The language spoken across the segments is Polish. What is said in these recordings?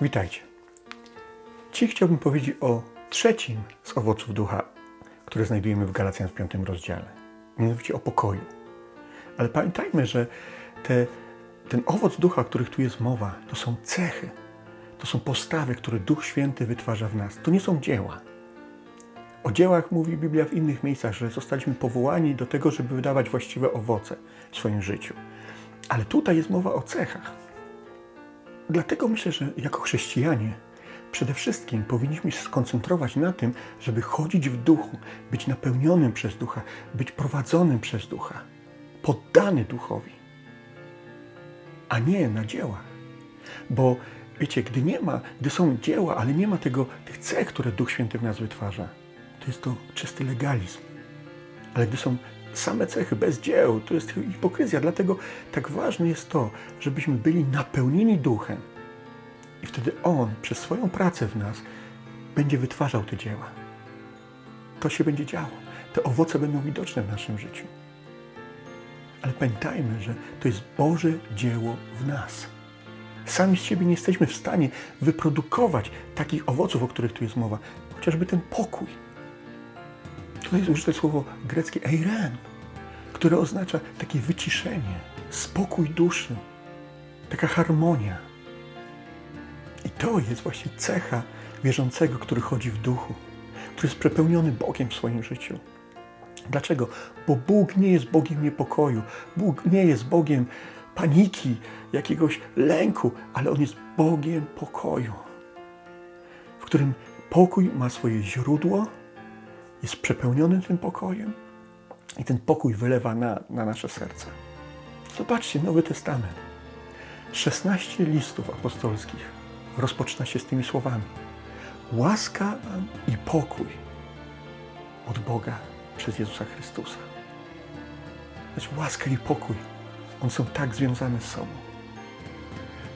Witajcie. Dziś chciałbym powiedzieć o trzecim z owoców ducha, które znajdujemy w Galacjan w piątym rozdziale. Mianowicie o pokoju. Ale pamiętajmy, że te, ten owoc ducha, o których tu jest mowa, to są cechy. To są postawy, które Duch Święty wytwarza w nas. To nie są dzieła. O dziełach mówi Biblia w innych miejscach, że zostaliśmy powołani do tego, żeby wydawać właściwe owoce w swoim życiu. Ale tutaj jest mowa o cechach. Dlatego myślę, że jako chrześcijanie przede wszystkim powinniśmy się skoncentrować na tym, żeby chodzić w duchu, być napełnionym przez ducha, być prowadzonym przez ducha, poddany duchowi, a nie na dziełach. Bo wiecie, gdy nie ma, gdy są dzieła, ale nie ma tego, tych cech, które Duch Święty w nas wytwarza, to jest to czysty legalizm. Ale gdy są same cechy, bez dzieł, to jest hipokryzja. Dlatego tak ważne jest to, żebyśmy byli napełnieni duchem. I wtedy On przez swoją pracę w nas będzie wytwarzał te dzieła. To się będzie działo. Te owoce będą widoczne w naszym życiu. Ale pamiętajmy, że to jest Boże dzieło w nas. Sami z siebie nie jesteśmy w stanie wyprodukować takich owoców, o których tu jest mowa. Chociażby ten pokój. Tutaj jest użyte słowo greckie eiren, które oznacza takie wyciszenie, spokój duszy, taka harmonia. I to jest właśnie cecha wierzącego, który chodzi w duchu, który jest przepełniony Bogiem w swoim życiu. Dlaczego? Bo Bóg nie jest Bogiem niepokoju, Bóg nie jest Bogiem paniki, jakiegoś lęku, ale On jest Bogiem pokoju, w którym pokój ma swoje źródło, jest przepełniony tym pokojem i ten pokój wylewa na, na nasze serca. Zobaczcie, Nowy Testament. 16 listów apostolskich rozpoczyna się z tymi słowami. Łaska i pokój od Boga przez Jezusa Chrystusa. Znaczy łaska i pokój, one są tak związane z sobą.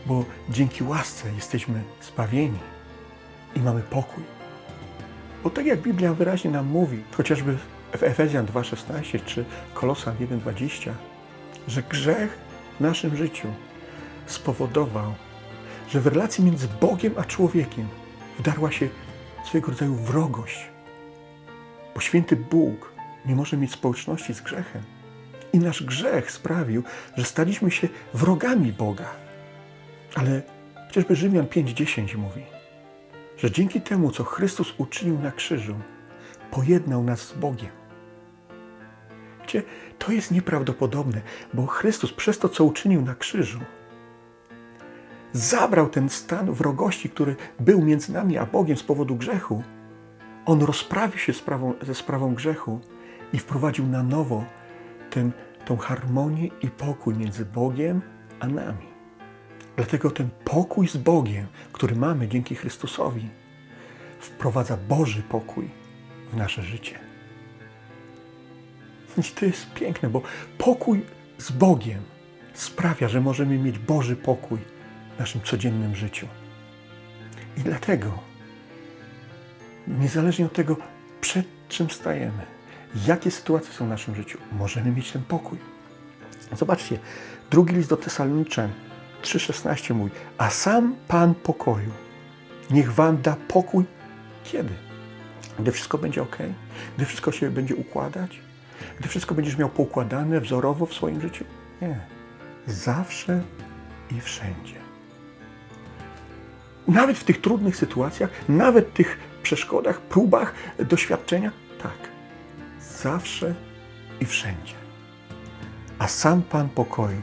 Bo dzięki łasce jesteśmy zbawieni i mamy pokój. Bo tak jak Biblia wyraźnie nam mówi, chociażby w Efezjan 2,16 czy Kolosan 1,20, że grzech w naszym życiu spowodował, że w relacji między Bogiem a człowiekiem wdarła się swego rodzaju wrogość. Bo święty Bóg nie może mieć społeczności z grzechem. I nasz grzech sprawił, że staliśmy się wrogami Boga. Ale chociażby Rzymian 5,10 mówi, że dzięki temu, co Chrystus uczynił na krzyżu, pojednał nas z Bogiem. Wiecie, to jest nieprawdopodobne, bo Chrystus przez to, co uczynił na krzyżu, zabrał ten stan wrogości, który był między nami a Bogiem z powodu grzechu. On rozprawił się sprawą, ze sprawą grzechu i wprowadził na nowo ten, tą harmonię i pokój między Bogiem a nami. Dlatego ten pokój z Bogiem, który mamy dzięki Chrystusowi, wprowadza Boży pokój w nasze życie. I to jest piękne, bo pokój z Bogiem sprawia, że możemy mieć Boży pokój w naszym codziennym życiu. I dlatego, niezależnie od tego, przed czym stajemy, jakie sytuacje są w naszym życiu, możemy mieć ten pokój. Zobaczcie, drugi list do Tesaloniczan 3,16 mówi, a sam Pan pokoju niech wam da pokój kiedy? Gdy wszystko będzie ok? Gdy wszystko się będzie układać? Gdy wszystko będziesz miał poukładane wzorowo w swoim życiu? Nie. Zawsze i wszędzie. Nawet w tych trudnych sytuacjach, nawet tych przeszkodach, próbach, doświadczeniach, tak. Zawsze i wszędzie. A sam Pan pokoju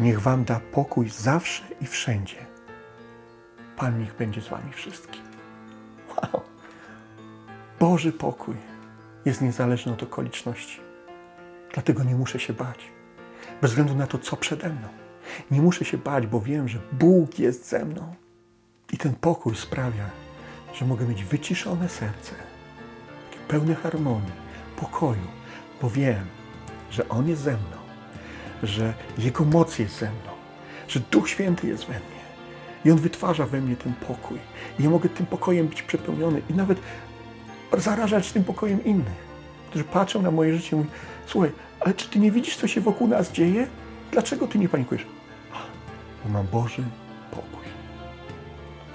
niech wam da pokój zawsze i wszędzie. Pan niech będzie z wami wszystkim. Wow. Boży pokój jest niezależny od okoliczności. Dlatego nie muszę się bać. Bez względu na to, co przede mną. Nie muszę się bać, bo wiem, że Bóg jest ze mną. I ten pokój sprawia, że mogę mieć wyciszone serce, pełne harmonii, pokoju, bo wiem, że On jest ze mną, że Jego moc jest ze mną, że Duch Święty jest we mnie. I On wytwarza we mnie ten pokój. I ja mogę tym pokojem być przepełniony i nawet zarażać tym pokojem innych, którzy patrzą na moje życie i mówią, słuchaj, ale czy Ty nie widzisz, co się wokół nas dzieje? Dlaczego Ty nie panikujesz? Bo mam Boży pokój.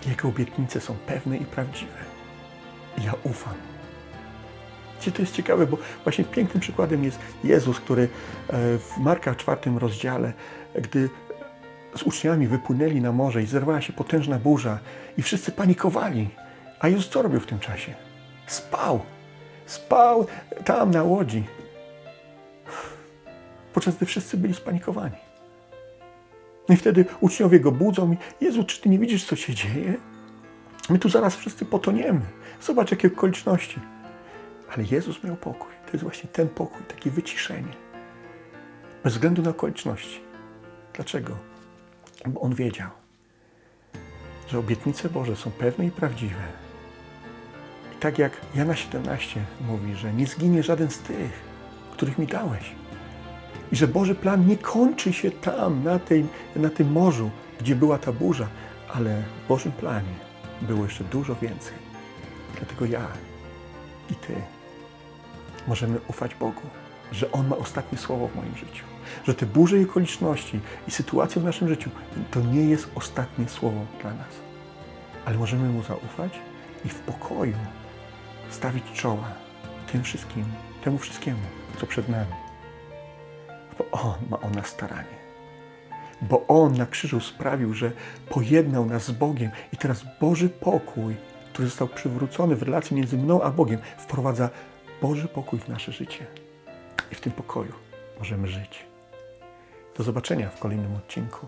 Jego obietnice są pewne i prawdziwe. Ja ufam. Wiecie, to jest ciekawe, bo właśnie pięknym przykładem jest Jezus, który e, w Marka czwartym rozdziale, gdy z uczniami wypłynęli na morze i zerwała się potężna burza i wszyscy panikowali. A Jezus co robił w tym czasie? Spał. Spał tam na łodzi. Podczas gdy wszyscy byli spanikowani. No i wtedy uczniowie go budzą i Jezu, czy ty nie widzisz, co się dzieje? My tu zaraz wszyscy potoniemy. Zobacz, jakie okoliczności. Ale Jezus miał pokój. To jest właśnie ten pokój, takie wyciszenie. Bez względu na okoliczności. Dlaczego? Bo On wiedział, że obietnice Boże są pewne i prawdziwe. Tak jak Jana 17 mówi, że nie zginie żaden z tych, których mi dałeś. I że Boży plan nie kończy się tam, na, na tym morzu, gdzie była ta burza, ale w Bożym planie było jeszcze dużo więcej. Dlatego ja i Ty możemy ufać Bogu, że On ma ostatnie słowo w moim życiu. Że te burze i okoliczności i sytuacje w naszym życiu to nie jest ostatnie słowo dla nas. Ale możemy Mu zaufać i w pokoju stawić czoła tym wszystkim, temu wszystkiemu, co przed nami. Bo On ma o nas staranie. Bo On na krzyżu sprawił, że pojednał nas z Bogiem i teraz Boży pokój, który został przywrócony w relacji między mną a Bogiem, wprowadza Boży pokój w nasze życie. I w tym pokoju możemy żyć. Do zobaczenia w kolejnym odcinku.